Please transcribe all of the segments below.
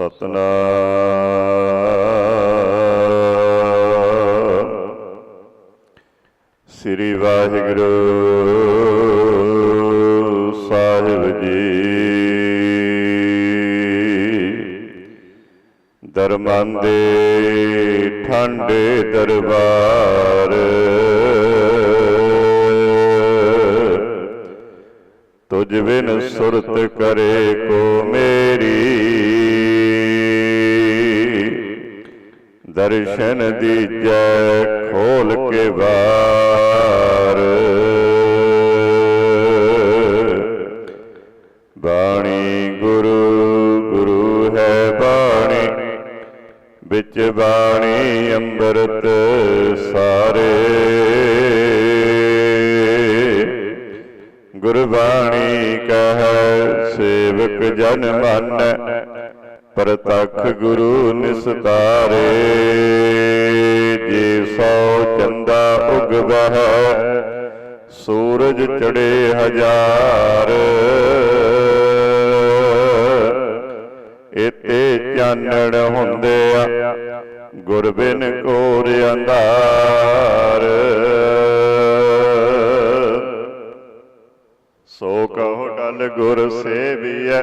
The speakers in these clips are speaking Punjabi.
ਸਤਨਾਮ। ਸ੍ਰੀ ਵਾਹਿਗੁਰੂ ਸਾਹਿਬ ਜੀ। ਦਰਮਨ ਦੇ ਠੰਡੇ ਦਰਬਾਰ। ਤੁਝ ਬਿਨ ਸੁਰਤ ਕਰੇ ਕੋ ਮੇਰੀ। ਦਰਸ਼ਨ ਦੀਜੈ ਖੋਲ ਕੇ ਬਾਰ ਬਾਣੀ ਗੁਰੂ ਗੁਰੂ ਹੈ ਬਾਣੀ। ਵਿੱਚ ਬਾਣੀ ਅੰਮ੍ਰਿਤ ਸਾਰੇ। ਗੁਰਬਾਣੀ ਕਹੈ ਸੇਵਕ ਜਨ ਮਨ। ਪ੍ਰਤੱਖ ਗੁਰੂ ਨਿਸਤਾਰੇ, ਜੇ ਸੋ ਚੰਦਾ ਉਗਵਹਿ, ਸੂਰਜ ਚੜੇ ਹਜ਼ਾਰ। ਇਤੇ ਚਾਨਣ ਹੁੰਦੇ ਆ ਗੁਰ ਬਿਨ ਕੋਰ ਅੰਧਾਰ। ਸੋ ਕਹੋ ਟਲ ਗੁਰ ਸੇਵੀਐ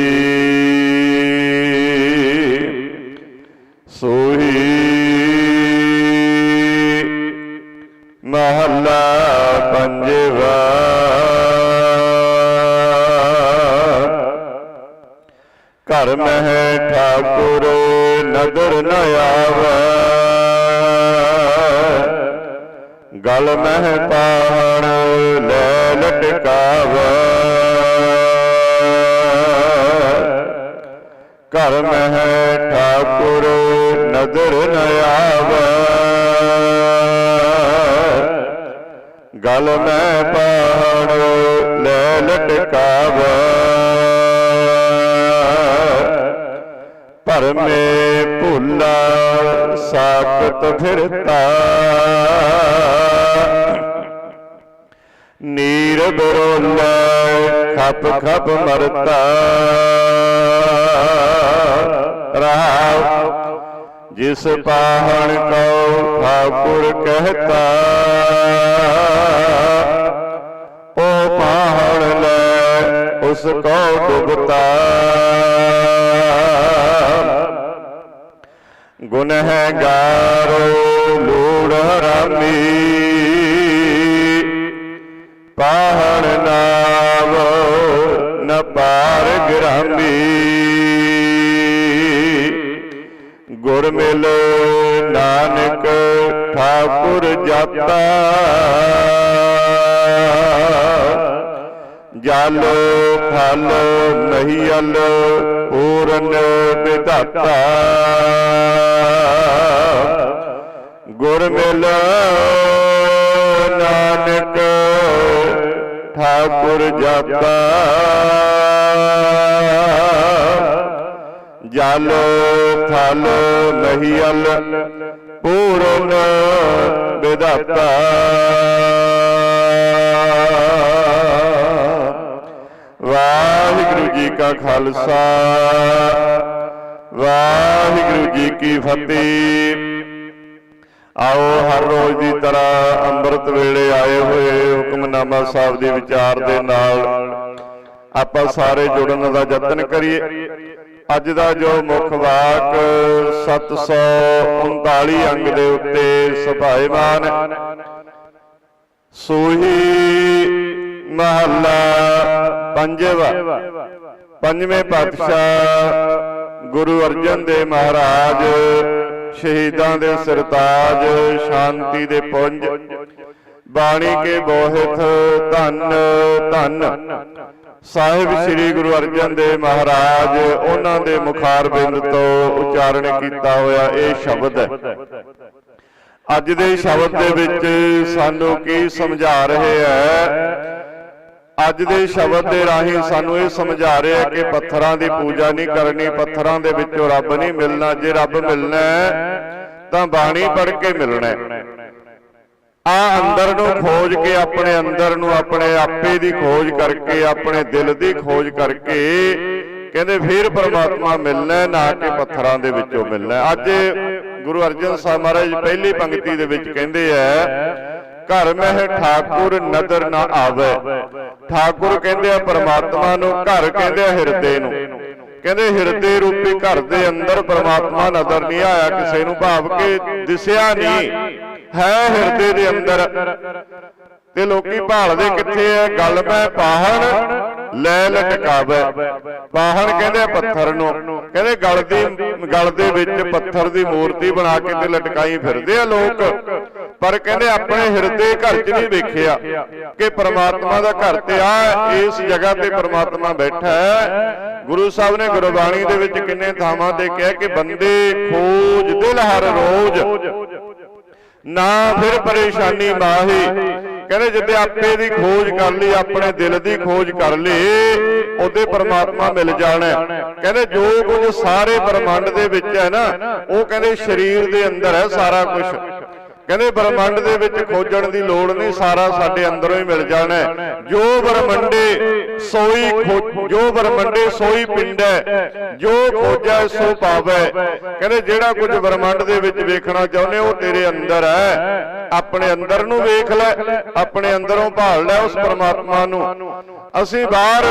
ਲੈ ਘਰ ਮਹਿ ਠਾਕੁਰ ਨਦਰ ਨ ਆਵੈ। ਗਲ ਮੈਂ ਪਾਹਣ ਲੈ ਲਟਕਾਵੈ। ਭਰਮੇ ਭੁੱਲਾ ਸਾਖਤ ਫਿਰਤਾ। ਬਰੋਲੇ ਖਪ ਖਪ ਮਰਤਾ। ਰਾਵ, ਜਿਸ ਪਾਹਣ ਕਉ ਠਾਕੁਰ ਕਹਤਾ। ਉਹ ਪਾਹਣ ਲੈ, ਉਸ ਕੋ ਡੁਬਤਾ। ਗੁਨਹਗਾਰੋ ਲੂੜ ਮਿਲ ਨਾਨਕ, ਠਾਕੁਰ ਜਾਤਾ ਜਲ, ਥਲ ਅਲ, ਪੂਰਨ ਵਿਦਾਤਾ ਵਾਹਿਗੁਰੂ ਜੀ ਕਾ ਖਾਲਸਾ, ਵਾਹਿਗੁਰੂ ਜੀ ਕੀ ਫਤਿਹ। ਆਓ ਹਰ ਰੋਜ਼ ਦੀ ਤਰ੍ਹਾਂ ਅੰਮ੍ਰਿਤ ਵੇਲੇ ਆਏ ਹੋਏ ਹੁਕਮਨਾਮਾ ਸਾਹਿਬ ਦੇ ਵਿਚਾਰ ਦੇ ਨਾਲ ਆਪਾਂ ਸਾਰੇ ਜੁੜਨ ਦਾ ਯਤਨ ਕਰੀਏ। ਅੱਜ ਦਾ ਜੋ ਮੁੱਖ ਵਾਕ 739 ਅੰਗ ਦੇ ਉੱਤੇ ਸੁਭਾਏਮਾਨ ਸੋਹੀ ਮਹੱਲਾ ਪੰਜਵਾ, ਪੰਜਵੇਂ ਪਾਤਸ਼ਾਹ ਗੁਰੂ ਅਰਜਨ ਦੇਵ ਮਹਾਰਾਜ ਸ਼ਹੀਦਾਂ ਦੇ ਸਰਤਾਜ, ਸ਼ਾਂਤੀ ਦੇ ਪੁੰਜ। ਬਾਣੀ ਕੇ ਬੋਹਿਤ ਧੰਨ ਧੰਨ। ਸਾਹਿਬ ਸ੍ਰੀ ਗੁਰੂ ਅਰਜਨ ਦੇਵ ਮਹਾਰਾਜ, ਉਹਨਾਂ ਦੇ ਮੁਖਾਰਬਿੰਦ ਤੋਂ ਉਚਾਰਨ ਕੀਤਾ ਹੋਇਆ ਇਹ ਸ਼ਬਦ ਹੈ। ਅੱਜ ਦੇ ਸ਼ਬਦ ਦੇ ਵਿੱਚ ਸਾਨੂੰ ਕੀ ਸਮਝਾ ਰਹੇ ਹੈ? ਅੱਜ ਦੇ ਸ਼ਬਦ ਦੇ ਰਾਹੀਂ ਸਾਨੂੰ ਇਹ ਸਮਝਾ ਰਿਹਾ ਕਿ ਪੱਥਰਾਂ ਦੀ ਪੂਜਾ ਨਹੀਂ ਕਰਨੀ ਪੱਥਰਾਂ ਦੇ ਵਿੱਚੋਂ ਰੱਬ ਨਹੀਂ ਮਿਲਣਾ ਜੇ ਰੱਬ ਮਿਲਣਾ ਤਾਂ ਬਾਣੀ ਪੜ੍ਹ ਕੇ ਮਿਲਣਾ। ਆ ਅੰਦਰ ਨੂੰ ਖੋਜ ਕੇ ਆਪਣੇ ਅੰਦਰ ਨੂੰ ਆਪਣੇ ਆਪੇ ਦੀ ਖੋਜ ਕਰਕੇ ਆਪਣੇ ਦਿਲ ਦੀ ਖੋਜ ਕਰਕੇ ਕਹਿੰਦੇ ਫਿਰ ਪਰਮਾਤਮਾ ਮਿਲਣਾ ਨਾ ਕਿ ਪੱਥਰਾਂ ਦੇ ਵਿੱਚੋਂ ਮਿਲਣਾ। ਅੱਜ ਗੁਰੂ ਅਰਜਨ ਸਾਹਿਬ ਮਹਾਰਾਜ ਪਹਿਲੀ ਪੰਕਤੀ ਦੇ ਵਿੱਚ ਕਹਿੰਦੇ ਆ ਘਰ ਮਹਿ ਠਾਕੁਰ ਨਦਰ ਨਾ ਆਵੇ। ਠਾਕੁਰ ਕਹਿੰਦੇ ਆ ਪਰਮਾਤਮਾ ਨੂੰ, ਘਰ ਕਹਿੰਦੇ ਆ ਹਿਰਦੇ ਨੂੰ। ਕਹਿੰਦੇ ਹਿਰਦੇ ਰੂਪੀ ਘਰ ਦੇ ਅੰਦਰ ਪਰਮਾਤਮਾ ਨਜ਼ਰ ਨਹੀਂ ਆਇਆ, ਕਿਸੇ ਨੂੰ ਭਾਵ ਕੇ ਦਿਸਿਆ ਨਹੀਂ। ਹੈ ਹਿਰਦੇ ਦੇ ਅੰਦਰ। ਤੇ ਲੋਕੀ ਭਾਲਦੇ ਕਿੱਥੇ ਐ ਗੱਲ ਮੈਂ ਪਾਹਣ ਲੈ ਲਟਕਾਵੇ। ਪਾਹਣ ਕਹਿੰਦੇ ਪੱਥਰ ਨੂੰ। ਕਹਿੰਦੇ ਗਲ ਦੀ ਗਲ ਦੇ ਵਿੱਚ ਪੱਥਰ ਦੀ ਮੂਰਤੀ ਬਣਾ ਕੇ ਤੇ ਲਟਕਾਈ ਫਿਰਦੇ ਆ ਲੋਕ। ਪਰ ਕਹਿੰਦੇ ਆਪਣੇ ਹਿਰਦੇ ਘਰ 'ਚ ਨਹੀਂ ਵੇਖਿਆ ਕਿ ਪਰਮਾਤਮਾ ਦਾ ਘਰ ਤੇ ਆ, ਇਸ ਜਗ੍ਹਾ ਤੇ ਪਰਮਾਤਮਾ ਬੈਠਾ ਹੈ। ਗੁਰੂ ਸਾਹਿਬ ਨੇ ਗੁਰਬਾਣੀ ਦੇ ਵਿੱਚ ਕਿੰਨੇ ਥਾਵਾਂ ਤੇ ਕਿਹਾ ਕਿ ਬੰਦੇ ਖੋਜ ਦਿਲ ਹਰ ਰੋਜ਼। ਨਾ ਫਿਰ ਪਰੇਸ਼ਾਨੀ ਮਾਹੀ ਕਹਿੰਦੇ ਜਿੱਦੇ ਆਪੇ ਦੀ ਖੋਜ ਕਰ ਲਈ ਆਪਣੇ ਦਿਲ ਦੀ ਖੋਜ ਕਰ ਲਈ ਉਹਦੇ ਪਰਮਾਤਮਾ ਮਿਲ ਜਾਣਾ। ਕਹਿੰਦੇ ਜੋ ਕੁਝ ਸਾਰੇ ਬ੍ਰਹਮੰਡ ਦੇ ਵਿੱਚ ਹੈ ਨਾ ਉਹ ਕਹਿੰਦੇ ਸਰੀਰ ਦੇ ਅੰਦਰ ਹੈ ਸਾਰਾ ਕੁਝ ਕਹਿੰਦੇ ਬ੍ਰਹਮੰਡ ਦੇ ਵਿੱਚ ਖੋਜਣ ਦੀ ਲੋੜ ਨਹੀਂ ਸਾਰਾ ਸਾਡੇ ਅੰਦਰੋਂ ਹੀ ਮਿਲ ਜਾਣਾ। ਜੋ ਬ੍ਰਹਮੰਡੇ ਸੋਈ ਖੋ- ਜੋ ਬ੍ਰਹਮੰਡੇ ਸੋਈ ਪਿੰਡੈ ਜੋ ਖੋਜੈ ਸੋ ਪਾਵੈ। ਕਹਿੰਦੇ ਜਿਹੜਾ ਕੁਝ ਬ੍ਰਹਮੰਡ ਦੇ ਵਿੱਚ ਵੇਖਣਾ ਚਾਹੁੰਦੇ ਉਹ ਤੇਰੇ ਅੰਦਰ ਹੈ। ਆਪਣੇ ਅੰਦਰ ਨੂੰ ਵੇਖ ਲੈ, ਆਪਣੇ ਅੰਦਰੋਂ ਭਾਲ ਲੈ ਉਸ ਪਰਮਾਤਮਾ ਨੂੰ। ਅਸੀਂ ਬਾਹਰ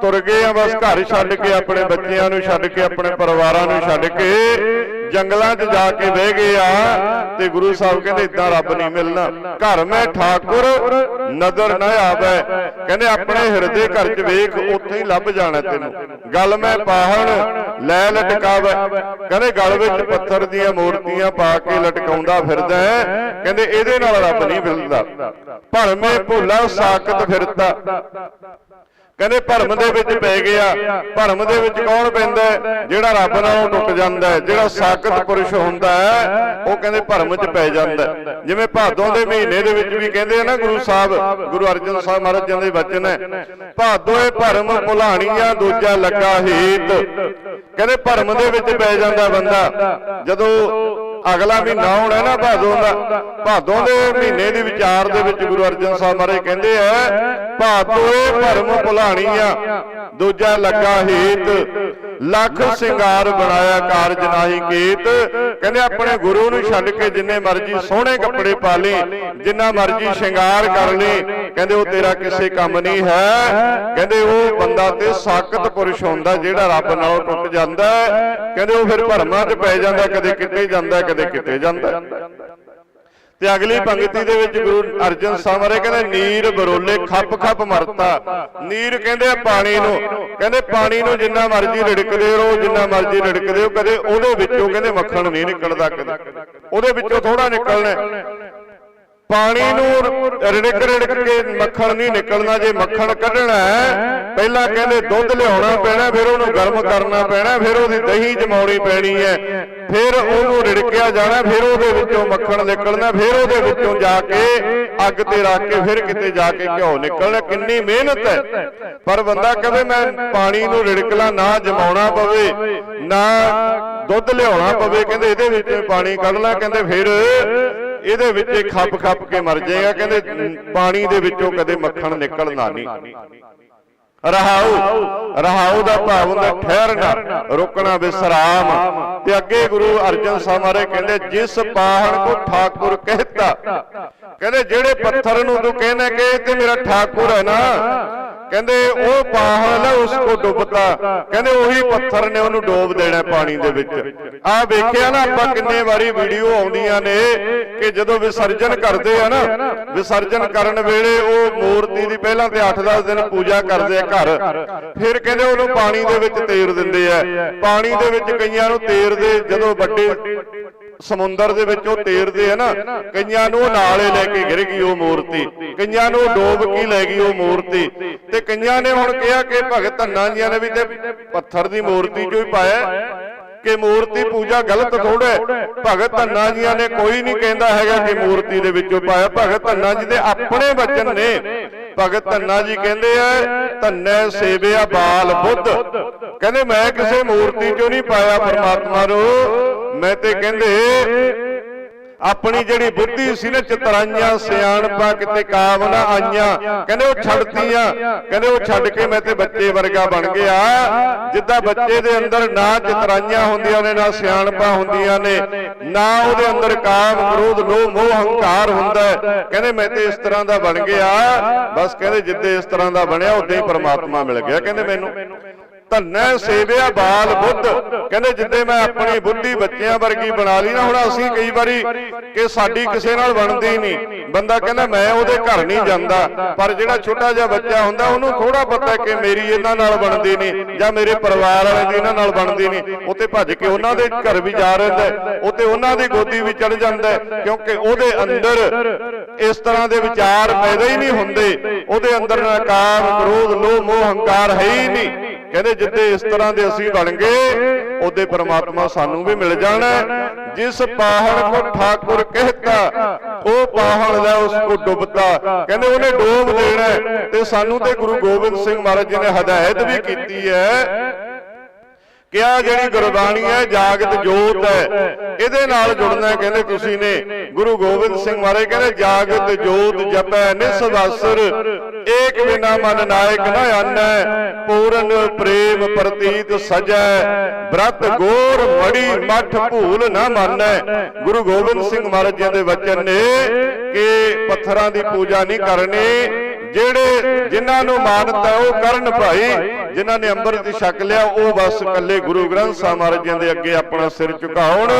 ਤੁਰ ਗਏ ਆ ਬਸ ਘਰ ਛੱਡ ਕੇ, ਆਪਣੇ ਬੱਚਿਆਂ ਨੂੰ ਛੱਡ ਕੇ, ਆਪਣੇ ਪਰਿਵਾਰਾਂ ਨੂੰ ਛੱਡ ਕੇ। ਜੰਗਲਾਂ 'ਚ ਜਾ ਕੇ ਬਹਿ ਗਏ ਆ ਤੇ ਗੁਰੂ ਸਾਹਿਬ ਕਹਿੰਦੇ ਇਦਾਂ ਰੱਬ ਨਹੀਂ ਮਿਲਣਾ। ਘਰ ਮੈਂ ਠਾਕੁਰ, ਨਜ਼ਰ ਨਾ ਆਵੇ। ਕਹਿੰਦੇ ਆਪਣੇ ਹਿਰਦੇ ਘਰ 'ਚ ਵੇਖ, ਉੱਥੇ ਹੀ ਲੱਭ ਜਾਣਾ ਤੈਨੂੰ। ਗੱਲ ਮੈਂ ਪਾਹਣ, ਲੈ ਲਟਕਾਵੇ। ਕਹਿੰਦੇ ਗਲ ਵਿੱਚ ਪੱਥਰ ਦੀਆਂ ਮੂਰਤੀਆਂ ਪਾ ਕੇ ਲਟਕਾਉਂਦਾ ਫਿਰਦਾ ਕਹਿੰਦੇ ਇਹਦੇ ਨਾਲ ਰੱਬ ਨਹੀਂ ਮਿਲਦਾ। ਭਰਮੇ ਭੁੱਲਾ ਸਾਖਤ ਫਿਰਦਾ। ਕਹਿੰਦੇ ਭਰਮ ਦੇ ਵਿੱਚ ਪੈ ਗਿਆ। ਭਰਮ ਦੇ ਵਿੱਚ ਕੌਣ ਪੈਂਦਾ ਜਿਹੜਾ ਰੱਬ ਨਾਲੋਂ ਟੁੱਟ ਜਾਂਦਾ ਹੈ, ਜਿਹੜਾ ਸਾਖਤ ਪੁਰਸ਼ ਹੁੰਦਾ ਹੈ, ਉਹ ਕਹਿੰਦੇ ਭਰਮ 'ਚ ਪੈ ਜਾਂਦਾ ਜਿਵੇਂ ਭਾਦੋਂ ਦੇ ਮਹੀਨੇ ਦੇ ਵਿੱਚ ਵੀ ਕਹਿੰਦੇ ਆ ਨਾ ਗੁਰੂ ਸਾਹਿਬ, ਗੁਰੂ ਅਰਜਨ ਸਾਹਿਬ ਮਹਾਰਾਜ ਜੀ ਦੇ ਵਚਨ ਹੈ ਭਾਦੋਏ ਭਰਮ ਭੁਲਾਣੀਆਂ, ਦੂਜਾ ਲੱਗਾ ਹੀਤ। ਕਹਿੰਦੇ ਭਰਮ ਦੇ ਵਿੱਚ ਪੈ ਜਾਂਦਾ ਬੰਦਾ। ਜਦੋਂ ਅਗਲਾ ਮਹੀਨਾ ਹੋਣਾ ਨਾ ਭਾਦੋਂ ਦਾ, ਭਾਦੋਂ ਦੇ ਮਹੀਨੇ ਦੀ ਵਿਚਾਰ ਦੇ ਵਿੱਚ ਗੁਰੂ ਅਰਜਨ ਸਾਹਿਬ ਮਹਾਰਾਜ ਕਹਿੰਦੇ ਆ ਭਾਦੋਏ ਭਰਮ ਭੁਲਾਣੀਆਂ ਦੂਜਾ ਲੱਗਾ ਹੇਤ ਲੱਖ ਸਿੰਗਾਰ ਬਣਾਇਆ ਕਾਰਜ ਨਾਹੀ ਕੀਤ ਕਹਿੰਦੇ ਆਪਣੇ ਗੁਰੂ ਨੂੰ ਛੱਡ ਕੇ ਜਿੰਨੇ ਮਰਜ਼ੀ ਸੋਹਣੇ ਕੱਪੜੇ ਪਾ ਲਈ ਜਿੰਨਾ ਮਰਜ਼ੀ ਸ਼ਿੰਗਾਰ ਕਰ ਲਈ ਕਹਿੰਦੇ ਉਹ ਤੇਰਾ ਕਿਸੇ ਕੰਮ ਨਹੀਂ ਹੈ। ਕਹਿੰਦੇ ਉਹ ਬੰਦਾ ਤੇ ਸਾਖਤ ਪੁਰਸ਼ ਹੁੰਦਾ ਜਿਹੜਾ ਰੱਬ ਨਾਲੋਂ ਟੁੱਟ ਜਾਂਦਾ। ਕਹਿੰਦੇ ਉਹ ਫਿਰ ਭਰਮਾਂ 'ਚ ਪੈ ਜਾਂਦਾ ਕਦੇ ਕਿਤੇ ਜਾਂਦਾ ਕਦੇ ਕਿਤੇ ਜਾਂਦਾ ਤੇ ਅਗਲੀ ਪੰਕਤੀ ਦੇ ਵਿੱਚ ਗੁਰੂ ਅਰਜਨ ਸਾਹਿਬ ਮਹਾਰਾਜ ਕਹਿੰਦੇ ਨੀਰ ਬਰੋਲੇ ਖੱਪ ਖੱਪ ਮਰਤਾ। ਨੀਰ ਕਹਿੰਦੇ ਪਾਣੀ ਨੂੰ। ਕਹਿੰਦੇ ਪਾਣੀ ਨੂੰ ਜਿੰਨਾ ਮਰਜ਼ੀ ਰਿੜਕਦੇ ਰਹੋ ਜਿੰਨਾ ਮਰਜ਼ੀ ਰਿੜਕਦੇ ਹੋ ਕਦੇ ਉਹਦੇ ਵਿੱਚੋਂ ਕਹਿੰਦੇ ਮੱਖਣ ਨਹੀਂ ਨਿਕਲਦਾ ਕਦੇ। ਉਹਦੇ ਵਿੱਚੋਂ ਥੋੜਾ ਨਿਕਲਣਾ। ਪਾਣੀ ਨੂੰ ਰਿੜਕ ਰਿੜਕ ਕੇ ਮੱਖਣ ਨਹੀਂ ਨਿਕਲਣਾ, ਜੇ ਮੱਖਣ ਕੱਢਣਾ ਹੈ, ਪਹਿਲਾਂ ਕਹਿੰਦੇ ਦੁੱਧ ਲਿਆਉਣਾ ਪੈਣਾ, ਫਿਰ ਉਹਨੂੰ ਗਰਮ ਕਰਨਾ ਪੈਣਾ, ਫਿਰ ਉਹਦੀ ਦਹੀਂ ਜਮਾਉਣੀ ਪੈਣੀ ਹੈ। ਫਿਰ ਉਹਨੂੰ ਰਿੜਕਿਆ ਜਾਣਾ, ਫਿਰ ਉਹਦੇ ਵਿੱਚੋਂ ਮੱਖਣ ਨਿਕਲਣਾ, ਫਿਰ ਉਹਦੇ ਵਿੱਚੋਂ ਜਾ ਕੇ ਅੱਗ ਤੇ ਰੱਖ ਕੇ ਫਿਰ ਕਿਤੇ ਜਾ ਕੇ ਘਿਓ ਨਿਕਲਣਾ। ਕਿੰਨੀ ਮਿਹਨਤ ਹੈ। ਪਰ ਬੰਦਾ ਕਹੇ, ਮੈਂ ਪਾਣੀ ਨੂੰ ਰਿੜਕਲਾ ਨਾ ਜਮਾਉਣਾ ਪਵੇ, ਨਾ ਦੁੱਧ ਲਿਆਉਣਾ ਪਵੇ। ਕਹਿੰਦੇ, ਇਹਦੇ ਵਿੱਚ ਪਾਣੀ ਕੱਢ ਲੈ। ਕਹਿੰਦੇ, ਫਿਰ ਇਹਦੇ ਵਿੱਚ ਖੱਪ ਖੱਪ ਕੇ ਮਰ ਜਾਏਗਾ, ਕਹਿੰਦੇ ਪਾਣੀ ਦੇ ਵਿੱਚੋਂ ਕਦੇ ਮੱਖਣ ਨਿਕਲਣਾ ਨਹੀਂ। ਰਹਾਉ ਰਹਾਉ ਦਾ ਭਾਵ ਹੁੰਦਾ ਠਹਿਰਨਾ, ਰੁਕਣਾ ਵਿਸਰਾਮ ਤੇ ਅੱਗੇ ਗੁਰੂ ਅਰਜਨ ਸਾਹਿਬ ਮਹਾਰਾਜ ਕਹਿੰਦੇ, ਜਿਸ ਪਾਹਣ ਕੋ ਠਾਕੁਰ ਕਹਿਤਾ, ਕਹਿੰਦੇ ਜਿਹੜੇ ਪੱਥਰ ਨੂੰ ਤੂੰ ਕਹਿੰਦਾ ਕਿ ਇਹ ਤੇ ਮੇਰਾ ਠਾਕੁਰ ਹੈ ਨਾ ਕਹਿੰਦੇ ਉਹ ਪਾਹਲ ਹੈ ਉਸ ਕੋ ਡੁੱਬਦਾ। ਕਹਿੰਦੇ ਉਹੀ ਪੱਥਰ ਨੇ ਉਹਨੂੰ ਡੋਬ ਦੇਣਾ ਪਾਣੀ ਦੇ ਵਿੱਚ। ਆ ਵੇਖਿਆ ਨਾ ਆਪਾਂ ਕਿੰਨੇ ਵਾਰੀ ਵੀਡੀਓ ਆਉਂਦੀਆਂ ਨੇ ਕਿ ਜਦੋਂ ਵਿਸਰਜਨ ਕਰਦੇ ਆ ਨਾ, ਵਿਸਰਜਨ ਕਰਨ ਵੇਲੇ ਉਹ ਮੂਰਤੀ ਦੀ ਪਹਿਲਾਂ ਤੇ 8-10 ਦਿਨ ਪੂਜਾ ਕਰਦੇ ਆ ਘਰ। ਫਿਰ ਕਹਿੰਦੇ ਉਹਨੂੰ ਪਾਣੀ ਦੇ ਵਿੱਚ ਤੇਰ ਦਿੰਦੇ ਆ। ਪਾਣੀ ਦੇ ਵਿੱਚ ਕਈਆਂ ਨੂੰ ਤੇਰਦੇ ਜਦੋਂ ਵੱਡੇ ਸਮੁੰਦਰ ਦੇ ਵਿੱਚ ਉਹ ਤੇਰਦੇ ਆ ਨਾ, ਕਈਆਂ ਨੂੰ ਨਾਲੇ ਲੈ ਕੇ ਗਿਰ ਗਈ ਉਹ ਮੂਰਤੀ, ਕਈਆਂ ਨੂੰ ਡੋਬ ਕੇ ਲੈ ਗਈ ਉਹ ਮੂਰਤੀ, ਤੇ ਕਈਆਂ ਨੇ ਹੁਣ ਕਿਹਾ ਕਿ ਭਗਤ ਧੰਨਾ ਜੀਆਂ ਨੇ ਵੀ ਤੇ ਪੱਥਰ ਦੀ ਮੂਰਤੀ ਚੋਂ ਹੀ ਪਾਇਆ ਕਿ ਮੂਰਤੀ ਪੂਜਾ ਗਲਤ ਥੋੜਾ ਭਗਤ ਧੰਨਾ ਜੀਆਂ ਨੇ ਕੋਈ ਨਹੀਂ ਕਹਿੰਦਾ ਹੈਗਾ ਕਿ ਮੂਰਤੀ ਦੇ ਵਿੱਚੋਂ ਪਾਇਆ, ਭਗਤ ਧੰਨਾ ਜੀ ਦੇ ਆਪਣੇ ਵਚਨ ਨੇ, ਭਗਤ ਧੰਨਾ ਜੀ ਕਹਿੰਦੇ ਆ, ਧੰਨੇ ਸੇਵਿਆ ਬਾਲ ਬੁੱਧ ਕਹਿੰਦੇ ਮੈਂ ਕਿਸੇ ਮੂਰਤੀ ਚੋਂ ਨਹੀਂ ਪਾਇਆ ਪਰਮਾਤਮਾ ਨੂੰ। ਮੈਂ ਤੇ ਕਹਿੰਦੇ, ਆਪਣੀ ਜਿਹੜੀ ਬੁੱਧੀ ਸੀ ਨਾ, ਚਤਰਾਈਆਂ, ਸਿਆਣਪਾਂ, ਕਿਤੇ ਕਾਮ ਨਾ ਆਈਆਂ, ਕਹਿੰਦੇ ਉਹ ਛੱਡਤੀਆਂ, ਕਹਿੰਦੇ ਉਹ ਛੱਡ ਕੇ ਮੈਂ ਤੇ ਬੱਚੇ ਵਰਗਾ ਬਣ ਗਿਆ। ਜਿੱਦਾਂ ਬੱਚੇ ਦੇ ਅੰਦਰ ਨਾ ਚਤਰਾਈਆਂ ਹੁੰਦੀਆਂ ਨੇ, ਨਾ ਸਿਆਣਪਾਂ ਹੁੰਦੀਆਂ ਨੇ, ਨਾ ਉਹਦੇ ਅੰਦਰ ਕਾਮ ਕ੍ਰੋਧ ਲੋਭ, ਮੋਹ, ਹੰਕਾਰ ਹੁੰਦਾ ਕਹਿੰਦੇ ਮੈਂ ਤੇ ਇਸ ਤਰ੍ਹਾਂ ਦਾ ਬਣ ਗਿਆ। ਬਸ ਕਹਿੰਦੇ ਜਿੱਦੇ ਇਸ ਤਰ੍ਹਾਂ ਦਾ ਬਣਿਆ, ਉਦਾਂ ਹੀ ਪਰਮਾਤਮਾ ਮਿਲ ਗਿਆ। ਕਹਿੰਦੇ ਮੈਨੂੰ ਧੰਨੇ ਸੇਵਿਆ ਬਾਲ ਬੁੱਧ। ਕਹਿੰਦੇ ਜਿੱਦੇ ਮੈਂ ਆਪਣੀ ਬੁੱਧੀ ਬੱਚਿਆਂ ਵਰਗੀ ਬਣਾ ਲਈ ਨਾ ਹੁਣ ਅਸੀਂ ਕਈ ਵਾਰੀ ਕਿ ਸਾਡੀ ਕਿਸੇ ਨਾਲ ਬਣਦੀ ਨਹੀਂ। ਬੰਦਾ ਕਹਿੰਦਾ ਮੈਂ ਉਹਦੇ ਘਰ ਨਹੀਂ ਜਾਂਦਾ ਪਰ ਜਿਹੜਾ ਛੋਟਾ ਜਿਹਾ ਬੱਚਾ ਹੁੰਦਾ ਉਹਨੂੰ ਥੋੜਾ ਪਤਾ ਕਿ ਮੇਰੀ ਇਹਨਾਂ ਨਾਲ ਬਣਦੀ ਨਹੀਂ ਜਾਂ ਮੇਰੇ ਪਰਿਵਾਰ ਵਾਲੇ ਦੀ ਇਹਨਾਂ ਨਾਲ ਬਣਦੀ ਨਹੀਂ। ਉਹ ਤੇ ਭੱਜ ਕੇ ਉਹਨਾਂ ਦੇ ਘਰ ਵੀ ਜਾ ਰਹਿੰਦਾ ਹੈ, ਉਹ ਤੇ ਉਹਨਾਂ ਦੀ ਗੋਦੀ ਵੀ ਚੜ ਜਾਂਦਾ ਕਿਉਂਕਿ ਉਹਦੇ ਅੰਦਰ ਇਸ ਤਰ੍ਹਾਂ ਦੇ ਵਿਚਾਰ ਪੈਦਾ ਹੀ ਨਹੀਂ ਹੁੰਦੇ। ਉਹਦੇ ਅੰਦਰ ਨਾ ਕਾਮ ਕ੍ਰੋਧ ਲੋਭ ਮੋਹ ਹੰਕਾਰ ਹੈ ਹੀ ਨਹੀਂ। ਕਹਿੰਦੇ ਜਿੱਦੇ ਇਸ ਤਰ੍ਹਾਂ ਦੇ ਅਸੀਂ ਬਣ ਗਏ, ਉਹਦੇ ਪਰਮਾਤਮਾ ਸਾਨੂੰ ਵੀ ਮਿਲ ਜਾਣਾ। ਜਿਸ ਪਾਹਣ ਕੋ ਠਾਕੁਰ ਕਹਿਤਾ, ਉਹ ਪਾਹਣ ਦਾ ਉਸ ਕੋ ਡੁੱਬਤਾ। ਕਹਿੰਦੇ ਉਹਨੇ ਡੋਬ ਦੇਣਾ ਤੇ ਸਾਨੂੰ ਤੇ ਗੁਰੂ ਗੋਬਿੰਦ ਸਿੰਘ ਮਹਾਰਾਜ ਜੀ ਨੇ ਹਦਾਇਤ ਵੀ ਕੀਤੀ ਹੈ ਕਿ ਆ ਜਿਹੜੀ ਗੁਰਬਾਣੀ ਹੈ, ਜਾਗਤ ਜੋਤ ਹੈ। ਇਹਦੇ ਨਾਲ ਜੁੜਨਾ ਕਹਿੰਦੇ ਤੁਸੀਂ ਨੇ, ਗੁਰੂ ਗੋਬਿੰਦ ਸਿੰਘ ਮਹਾਰਾਜ ਕਹਿੰਦੇ, ਜਾਗਤ ਜੋਤ ਜਪੈ ਨਿਸਵਾਸਰ ਏਕ ਬਿਨਾ ਮਨ ਨਾਇਕ ਨਾ ਆਨੈ, ਪੂਰਨ ਪ੍ਰੇਮ ਪ੍ਰਤੀਤ ਸਜੈ। ਬ੍ਰਤ ਗੋਰ ਮੜੀ ਮਠ ਭੂਲ ਨਾ ਮੰਨੈ। ਗੁਰੂ ਗੋਬਿੰਦ ਸਿੰਘ ਮਹਾਰਾਜ ਜੀ ਦੇ ਵਚਨ ਨੇ ਕਿ ਪੱਥਰਾਂ ਦੀ ਪੂਜਾ ਨਹੀਂ ਕਰਨੀ ਜਿਹੜੇ ਜਿਨ੍ਹਾਂ ਨੂੰ ਮਾਨਤਾ ਉਹ ਕਰਨ ਭਾਈ। ਜਿਨ੍ਹਾਂ ਨੇ ਅੰਮ੍ਰਿਤ ਛਕ ਲਿਆ, ਉਹ ਬਸ ਇਕੱਲੇ ਗੁਰੂ ਗ੍ਰੰਥ ਸਾਹਿਬ ਮਹਾਰਾਜ ਜੀ ਦੇ ਅੱਗੇ ਆਪਣਾ ਸਿਰ ਝੁਕਾਉਣ।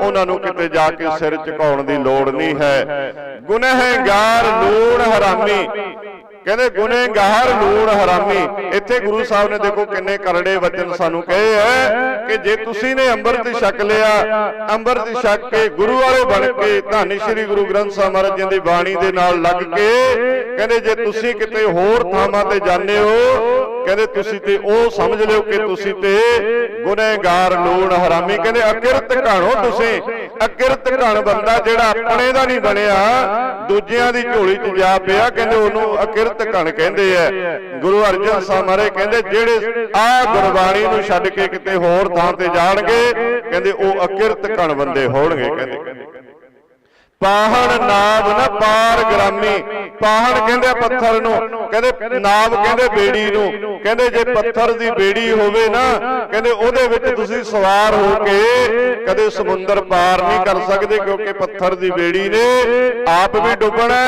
ਉਹਨਾਂ ਨੂੰ ਕਿਤੇ ਜਾ ਕੇ ਸਿਰ ਝੁਕਾਉਣ ਦੀ ਲੋੜ ਨਹੀਂ ਹੈ। ਗੁਨਹਗਾਰ ਲੂਣ ਹਰਾਮੀ। ਕਹਿੰਦੇ ਗੁਨਹਗਾਰ ਲੂਣ ਹਰਾਮੀ। ਇੱਥੇ ਗੁਰੂ ਸਾਹਿਬ ਨੇ ਦੇਖੋ ਕਿੰਨੇ ਕਰੜੇ ਵਚਨ ਸਾਨੂੰ ਕਹੇ ਹੈ ਕਿ ਜੇ ਤੁਸੀਂ ਨੇ ਅੰਮ੍ਰਿਤ ਛਕ ਲਿਆ ਅੰਮ੍ਰਿਤ ਛਕ ਕੇ ਗੁਰੂ ਵਾਲੇ ਬਣ ਕੇ ਧੰਨ ਸ਼੍ਰੀ ਗੁਰੂ ਗ੍ਰੰਥ ਸਾਹਿਬ ਮਹਾਰਾਜ ਜੀ ਦੀ ਬਾਣੀ ਦੇ ਨਾਲ ਲੱਗ ਕੇ ਕਹਿੰਦੇ ਜੇ ਤੁਸੀਂ ਕਿਤੇ ਹੋਰ ਥਾਵਾਂ ਤੇ ਜਾਂਦੇ ਹੋ ਕਹਿੰਦੇ ਤੁਸੀਂ ਤੇ ਉਹ ਸਮਝ ਲਿਓ ਕਿ ਤੁਸੀਂ ਤੇ ਗੁਨਹਗਾਰ ਲੂਣ ਹਰਾਮੀ। ਕਹਿੰਦੇ ਅਕਿਰਤ ਘਾਣੋ ਤੁਸੀਂ। ਅਕਿਰਤ ਘਣ ਬੰਦਾ ਜਿਹੜਾ ਆਪਣੇ ਦਾ ਨਹੀਂ ਬਣਿਆ, ਦੂਜਿਆਂ ਦੀ ਝੋਲੀ 'ਚ ਜਾ ਪਿਆ, ਕਹਿੰਦੇ ਉਹਨੂੰ ਅਕਿਰਤ ਘਣ ਕਹਿੰਦੇ ਆ। ਗੁਰੂ ਅਰਜਨ ਸਾਹਿਬ ਮਹਾਰਾਜ ਕਹਿੰਦੇ, ਜਿਹੜੇ ਆ ਗੁਰਬਾਣੀ ਨੂੰ ਛੱਡ ਕੇ ਕਿਤੇ ਹੋਰ ਥਾਂ ਤੇ ਜਾਣਗੇ, ਕਹਿੰਦੇ ਉਹ ਅਕਿਰਤ ਘਣ ਬੰਦੇ ਹੋਣਗੇ, ਕਹਿੰਦੇ। ਪਾਹਣ ਨਾਬ ਨਾ ਪਾਰ ਗ੍ਰਾਮੀ, ਪਾਹਣ ਕਹਿੰਦੇ ਪੱਥਰ ਨੂੰ ਕਹਿੰਦੇ ਨਾਬ ਕਹਿੰਦੇ ਬੇੜੀ ਨੂੰ। ਕਹਿੰਦੇ ਜੇ ਪੱਥਰ ਦੀ ਬੇੜੀ ਹੋਵੇ ਨਾ ਕਹਿੰਦੇ ਉਹਦੇ ਵਿੱਚ ਤੁਸੀਂ ਸਵਾਰ ਹੋ ਕੇ ਕਦੇ ਸਮੁੰਦਰ ਪਾਰ ਨਹੀਂ ਕਰ ਸਕਦੇ ਕਿਉਂਕਿ ਪੱਥਰ ਦੀ ਬੇੜੀ ਨੇ ਆਪ ਵੀ ਡੁੱਬਣਾ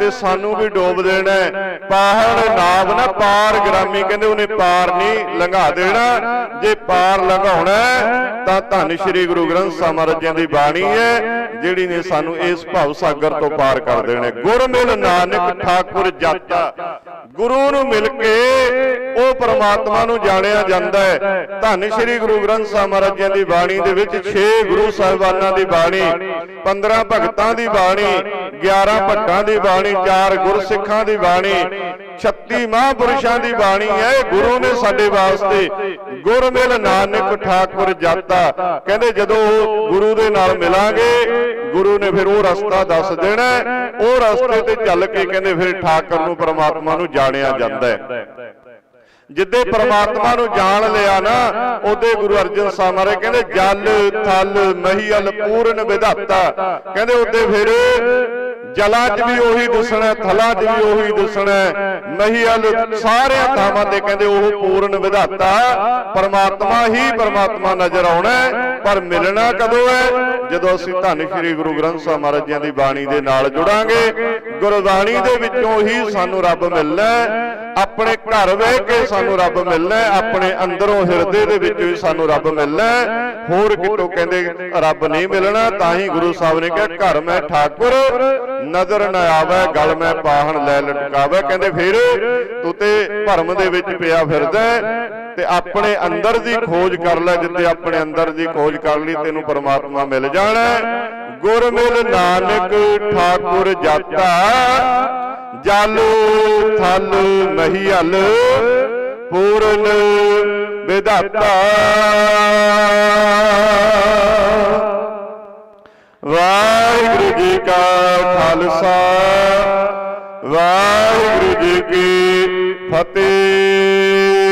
ਤੇ ਸਾਨੂੰ ਵੀ ਡੋਬ ਦੇਣਾ ਹੈ। ਪਾਹਣ ਨਾਬ ਨਾ ਪਾਰ ਗ੍ਰਾਮੀ ਕਹਿੰਦੇ ਉਹਨੇ ਪਾਰ ਨਹੀਂ ਲੰਘਾ ਦੇਣਾ। ਜੇ ਪਾਰ ਲੰਘਾਉਣਾ ਤਾਂ ਧੰਨ ਸ਼੍ਰੀ ਗੁਰੂ ਗ੍ਰੰਥ ਸਾਹਿਬ ਮਹਾਰਾਜ ਜੀ ਦੀ ਬਾਣੀ ਹੈ ਜਿਹੜੀ ਨੇ ਸਾਨੂੰ ਇਸ ਭਵ ਸਾਗਰ ਤੋਂ ਪਾਰ ਕਰ ਦੇਣੇ ਗੁਰ ਮਿਲ ਨਾਨਕ ਠਾਕੁਰ ਜਾਤਾ। ਗੁਰੂ ਨੂੰ ਮਿਲ ਕੇ ਉਹ ਪਰਮਾਤਮਾ ਨੂੰ ਜਾਣਿਆ ਜਾਂਦਾ ਹੈ। ਧੰਨ ਸ਼੍ਰੀ ਗੁਰੂ ਗ੍ਰੰਥ ਸਾਹਿਬ ਮਹਾਰਾਜ ਜੀ ਦੀ ਬਾਣੀ ਦੇ ਵਿੱਚ 6 ਗੁਰੂ ਸਾਹਿਬਾਨਾਂ ਦੀ ਬਾਣੀ 15 ਭਗਤਾਂ ਦੀ ਬਾਣੀ 11 ਭੱਟਾਂ ਦੀ ਬਾਣੀ 4 ਗੁਰਸਿੱਖਾਂ ਦੀ ਬਾਣੀ 36 ਮਹਾਂਪੁਰਸ਼ਾਂ ਦੀ ਬਾਣੀ ਹੈ, ਇਹ ਗੁਰੂ ਨੇ ਸਾਡੇ ਵਾਸਤੇ। ਗੁਰ ਨਾਨਕ ਠਾਕੁਰ ਜਾਤਾ। ਕਹਿੰਦੇ ਜਦੋਂ ਗੁਰੂ ਦੇ ਨਾਲ ਮਿਲਾਂਗੇ, ਗੁਰੂ ਨੇ ਫਿਰ ਉਹ ਰਸਤਾ ਦੱਸ ਦੇਣਾ ਉਹ ਰਸਤੇ ਤੇ ਚੱਲ ਕੇ ਕਹਿੰਦੇ ਫਿਰ ਠਾਕੁਰ ਨੂੰ ਪਰਮਾਤਮਾ ਨੂੰ ਜਾਣਿਆ ਜਾਂਦਾ ਹੈ। ਜਿੱਦੇ ਪ੍ਰਮਾਤਮਾ ਨੂੰ ਜਾਣ ਲਿਆ ਨਾ, ਉਹਦੇ ਗੁਰੂ ਅਰਜਨ ਸਾਹਿਬ ਮਹਾਰਾਜ ਕਹਿੰਦੇ, ਜਲ, ਥਲ, ਮਹੀਲ, ਪੂਰਨ ਵਿਧਾਤਾ। ਕਹਿੰਦੇ ਉਹਦੇ ਫਿਰ ਜਲਾ 'ਚ ਵੀ ਉਹੀ ਦਿਸਣਾ, ਥਲਾ 'ਚ ਵੀ ਉਹੀ ਦਿਸਣਾ। ਮਹੀਲ ਸਾਰਿਆਂ ਥਾਵਾਂ ਤੇ ਕਹਿੰਦੇ ਉਹ ਪੂਰਨ ਵਿਧਾਤਾ। ਪਰਮਾਤਮਾ ਹੀ ਪਰਮਾਤਮਾ ਨਜ਼ਰ ਆਉਣਾ ਪਰ ਮਿਲਣਾ ਕਦੋਂ ਹੈ? ਜਦੋਂ ਅਸੀਂ ਧੰਨ ਸ਼੍ਰੀ ਗੁਰੂ ਗ੍ਰੰਥ ਸਾਹਿਬ ਮਹਾਰਾਜ ਜੀ ਦੀ ਬਾਣੀ ਦੇ ਨਾਲ ਜੁੜਾਂਗੇ, ਗੁਰਬਾਣੀ ਦੇ ਵਿੱਚੋਂ ਹੀ ਸਾਨੂੰ ਰੱਬ ਮਿਲਣਾ ਆਪਣੇ ਘਰ ਵੇਖ ਕੇ ਸਾਨੂੰ ਰੱਬ ਮਿਲਣਾ ਆਪਣੇ ਅੰਦਰੋਂ ਹਿਰਦੇ ਦੇ ਵਿੱਚ ਵੀ ਸਾਨੂੰ ਰੱਬ ਮਿਲਣਾ ਹੋਰ ਕਿਤੋਂ ਕਹਿੰਦੇ ਰੱਬ ਨਹੀਂ ਮਿਲਣਾ, ਤਾਂ ਹੀ ਗੁਰੂ ਸਾਹਿਬ ਨੇ ਕਿਹਾ, ਘਰ ਮੈਂ ਠਾਕੁਰ, ਨਜ਼ਰ ਨਾ ਆਵੇ, ਗਲ ਮੈਂ ਪਾਹਣ ਲੈ ਲਟਕਾਵੇ। ਕਹਿੰਦੇ ਫਿਰ ਤੂੰ ਤੇ ਭਰਮ ਦੇ ਵਿੱਚ ਪਿਆ ਫਿਰਦਾ ਤੇ ਆਪਣੇ ਅੰਦਰ ਦੀ ਖੋਜ ਕਰ ਲੈ ਜਿੱਤੇ ਆਪਣੇ ਅੰਦਰ ਦੀ ਖੋਜ ਕਰ ਲਈ, ਤੈਨੂੰ ਪਰਮਾਤਮਾ ਮਿਲ ਜਾਣਾ ਗੁਰ ਮਿਲ ਨਾਨਕ ਠਾਕੁਰ ਜਾਤਾ। ਜਲ ਥਲ ਮਹੀਲ ਪੂਰਨ ਵਿਧਾਤਾ। ਵਾਹਿਗੁਰੂ ਜੀ ਕਾ ਖਾਲਸਾ ਵਾਹਿਗੁਰੂ ਜੀ ਕੀ ਫਤਿਹ।